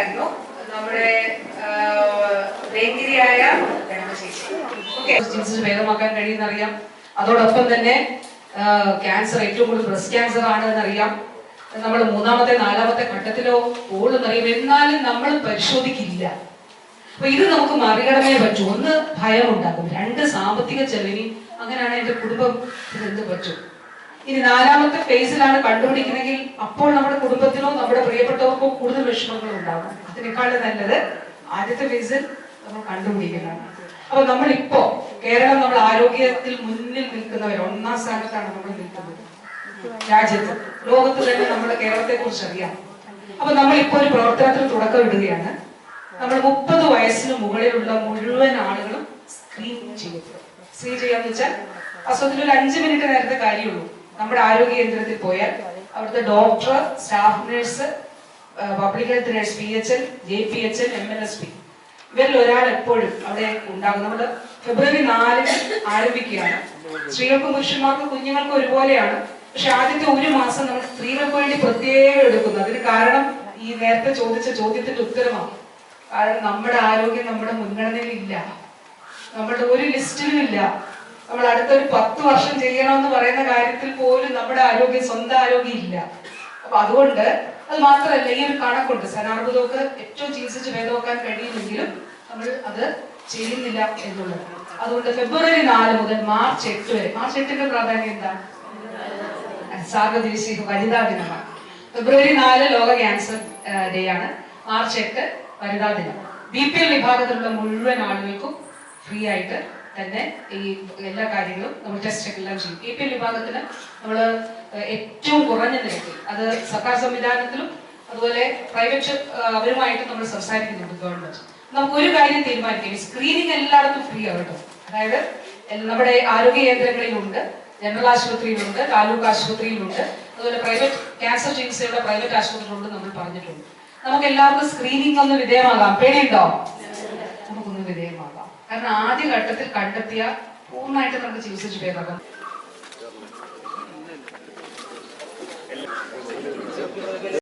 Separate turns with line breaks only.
ആയിരുന്നു നമ്മുടെ വേങ്കിരിയായ വേഗമാക്കാൻ കഴിയുന്നറിയാം. അതോടൊപ്പം തന്നെ ക്യാൻസർ ഏറ്റവും കൂടുതൽ ബ്രസ്റ്റ് ക്യാൻസർ ആണ് എന്നറിയാം. നമ്മൾ മൂന്നാമത്തെ നാലാമത്തെ ഘട്ടത്തിലോ പോലും അറിയും എന്നാലും നമ്മൾ പരിശോധിക്കില്ല. അപ്പൊ ഇത് നമുക്ക് മറികടമേ പറ്റൂ. ഒന്ന് ഭയം ഉണ്ടാക്കും രണ്ട് സാമ്പത്തിക ചെലവിനി അങ്ങനെയാണ് എന്റെ കുടുംബം എന്ത് പറ്റൂ? ഇനി നാലാമത്തെ ഫേസിലാണ് കണ്ടുപിടിക്കുന്നെങ്കിൽ അപ്പോൾ നമ്മുടെ കുടുംബത്തിനോ നമ്മുടെ പ്രിയപ്പെട്ടവർക്കോ കൂടുതൽ വിഷമങ്ങൾ ഉണ്ടാകും. അതിനേക്കാളും നല്ലത് ആദ്യത്തെ ഫേസിൽ നമ്മൾ കണ്ടുപിടിക്കുന്നതാണ് അപ്പൊ നമ്മൾ ഇപ്പോ കേരളം നമ്മൾ ആരോഗ്യത്തിൽ മുന്നിൽ നിൽക്കുന്നവർ ഒന്നാം സ്ഥാനത്താണ് നമ്മൾ നിൽക്കുന്നത്. രാജ്യത്ത്. ലോകത്ത് തന്നെ നമ്മുടെ കേരളത്തെ കുറിച്ച് അറിയാം. അപ്പൊ നമ്മളിപ്പോ ഒരു പ്രവർത്തനത്തിന് തുടക്കം ഇടുകയാണ്. നമ്മൾ മുപ്പത് വയസ്സിന് മുകളിലുള്ള മുഴുവൻ ആളുകളും സ്ക്രീൻ ചെയ്യപ്പെടും സ്ക്രീൻ ചെയ്യാന്ന് വെച്ചാൽ അസുഖത്തിൽ ഒരു അഞ്ച് മിനിറ്റ് നേരത്തെ കാര്യമുള്ളൂ നമ്മുടെ ആരോഗ്യ കേന്ദ്രത്തിൽ പോയാൽ അവിടുത്തെ doctor staff nurse public health nurse P H L J P H L M L S P. ഇവരിൽ ഒരാൾ എപ്പോഴും അവിടെ ഉണ്ടാകും. നമ്മൾ ഫെബ്രുവരി നാലിന് ആരംഭിക്കുകയാണ്. സ്ത്രീകൾക്കും പുരുഷന്മാർക്കും കുഞ്ഞുങ്ങൾക്കും ഒരുപോലെയാണ്. പക്ഷെ ആദ്യത്തെ ഒരു മാസം നമ്മൾ സ്ത്രീകൾക്ക് വേണ്ടി പ്രത്യേകം എടുക്കുന്നു. അതിന് കാരണം ഈ നേരത്തെ ചോദിച്ച ചോദ്യത്തിന്റെ ഉത്തരമാണ്. കാരണം നമ്മുടെ ആരോഗ്യം നമ്മുടെ മുൻഗണനയിൽ ഇല്ല നമ്മുടെ ഒരു ലിസ്റ്റിലും ഇല്ല. നമ്മൾ അടുത്തൊരു പത്ത് വർഷം ചെയ്യണമെന്ന് പറയുന്ന കാര്യത്തിൽ പോലും നമ്മുടെ ആരോഗ്യം സ്വന്തം ആരോഗ്യം ഇല്ല. അപ്പൊ അതുകൊണ്ട് അത് മാത്രമല്ല ഈ ഒരു കണക്കുണ്ട്. സനാർബുദമൊക്കെ ഏറ്റവും ചികിത്സിച്ച് വേദമാക്കാൻ കഴിയുമെങ്കിലും നമ്മൾ അത് ചെയ്യുന്നില്ല എന്നുള്ളത്. അതുകൊണ്ട് ഫെബ്രുവരി നാല് മുതൽ മാർച്ച് എട്ട് വരെ. മാർച്ച് എട്ടിന്റെ പ്രാധാന്യം എന്താ? സാർവദേശിക വനിതാ ദിനമാണ്. ഫെബ്രുവരി നാല് ലോക ക്യാൻസർ ഡേ ആണ്. മാർച്ച് എട്ട് വനിതാ ദിനം. ബി പി എൽ വിഭാഗത്തിലുള്ള മുഴുവൻ ആളുകൾക്കും ഫ്രീ ആയിട്ട് തന്നെ ഈ എല്ലാ കാര്യങ്ങളും നമ്മൾ ടെസ്റ്റ് എല്ലാം ചെയ്യും. എ പി എൽ വിഭാഗത്തിന് നമ്മൾ ഏറ്റവും കുറഞ്ഞ നിരക്കിൽ അത് സർക്കാർ സംവിധാനത്തിലും അതുപോലെ പ്രൈവറ്റ് അവരുമായിട്ട് നമ്മൾ സംസാരിക്കുന്നുണ്ട് ഗവൺമെന്റ് നമുക്ക് ഒരു കാര്യം തീരുമാനിക്കാം. സ്ക്രീനിങ് എല്ലായിടത്തും ഫ്രീ ആവട്ടോ അതായത് നമ്മുടെ ആരോഗ്യ കേന്ദ്രങ്ങളിലുണ്ട് ജനറൽ ആശുപത്രിയിലുണ്ട് താലൂക്ക് ആശുപത്രിയിലുണ്ട് അതുപോലെ പ്രൈവറ്റ് ക്യാൻസർ ചികിത്സയുടെ പ്രൈവറ്റ് ആശുപത്രിയിലുണ്ട് നമ്മൾ പറഞ്ഞിട്ടുണ്ട്. നമുക്ക് എല്ലാവർക്കും സ്ക്രീനിങ് ഒന്ന് വിധേയമാകാം. പേടിയുണ്ടോ? നമുക്കൊന്ന് വിധേയമാകാം. കാരണം ആദ്യ ഘട്ടത്തിൽ കണ്ടെത്തിയ പൂർണമായിട്ട് നമുക്ക് ചികിത്സിച്ച് ഭേദമാക്കാം